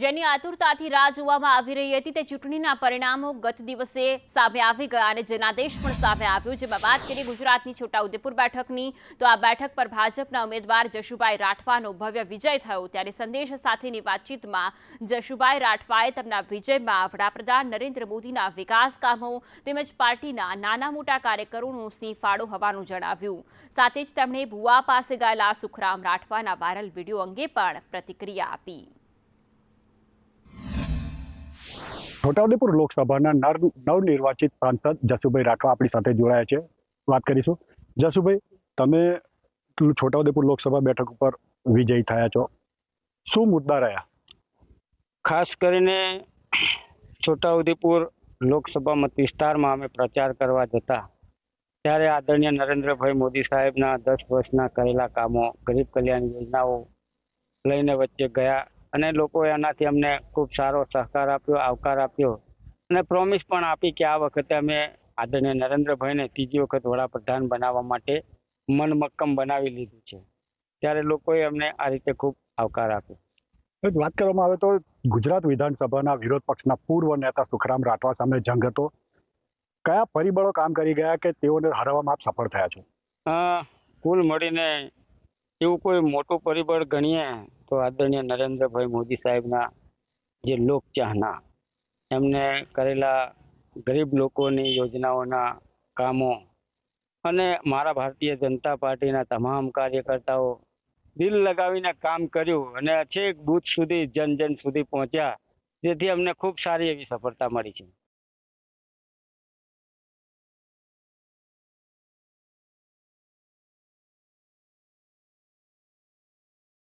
જેની આતુરતાથી રાહ જોવામાં આવી રહી હતી, તે ચૂંટણીના પરિણામો ગત દિવસે સામે આવી ગયા અને જનાદેશ પણ સામે આવ્યો. જેમાં વાત કરીએ ગુજરાતની છોટાઉદેપુર બેઠકની, તો આ બેઠક પર ભાજપના ઉમેદવાર જશુભાઈ રાઠવાનો ભવ્ય વિજય થયો. ત્યારે સંદેશ સાથેની વાતચીતમાં જશુભાઈ રાઠવાએ તેમના વિજયમાં વડાપ્રધાન નરેન્દ્ર મોદીના વિકાસ કામો તેમજ પાર્ટીના નાના મોટા કાર્યકરોનો સિંહ ફાળો હોવાનું જણાવ્યું. સાથે જ તેમણે ભુવા પાસે ગયેલા સુખરામ રાઠવાના વાયરલ વીડિયો અંગે પણ પ્રતિક્રિયા આપી. છોટાઉદેપુર લોકસભાના નર નવનિર્વાચિત સાંસદ જસુભાઈ રાઠવા આપણી સાથે જોડાયા છે. વાત કરીશું. જસુભાઈ, તમે છોટાઉદેપુર લોકસભા બેઠક ઉપર વિજયી થયા છો. શું મુદ્દા રહ્યા? ખાસ કરીને છોટાઉદેપુર લોકસભા મત વિસ્તારમાં અમે પ્રચાર કરવા જતા, ત્યારે આદરણીય નરેન્દ્રભાઈ મોદી સાહેબના દસ વર્ષના કરેલા કામો, ગરીબ કલ્યાણ યોજનાઓ લઈને વચ્ચે ગયા અને લોકોએ એનાથી અમને ખૂબ સારો સહકાર આપ્યો આવકાર આપ્યો. અને પ્રોમિસ પણ આપી કે આ વખતે અમે આદરણીય નરેન્દ્રભાઈને ત્રીજી વખત વડાપ્રધાન બનાવવા માટે મન મક્કમ બનાવી લીધું છે. ત્યારે લોકોએ અમને આ રીતે ખૂબ આવકાર આપ્યો. વાત કરવામાં આવે તો ગુજરાત વિધાનસભાના વિરોધ પક્ષના પૂર્વ નેતા સુખરામ રાઠવા સામે જંગ હતો. કયા પરિબળો કામ કરી ગયા કે તેઓને હરાવવામાં આપ સફળ થયા છો? કુલ મળીને એવું કોઈ મોટું પરિબળ ગણીએ તો આદરણીય નરેન્દ્રભાઈ મોદી સાહેબના જે લોકચાહના, એમને કરેલા ગરીબ લોકોની યોજનાઓના કામો અને મારા ભારતીય જનતા પાર્ટીના તમામ કાર્યકર્તાઓ દિલ લગાવીને કામ કર્યું અને છેક બૂથ સુધી, જન જન સુધી પહોંચ્યા, જેથી અમને ખૂબ સારી એવી સફળતા મળી છે.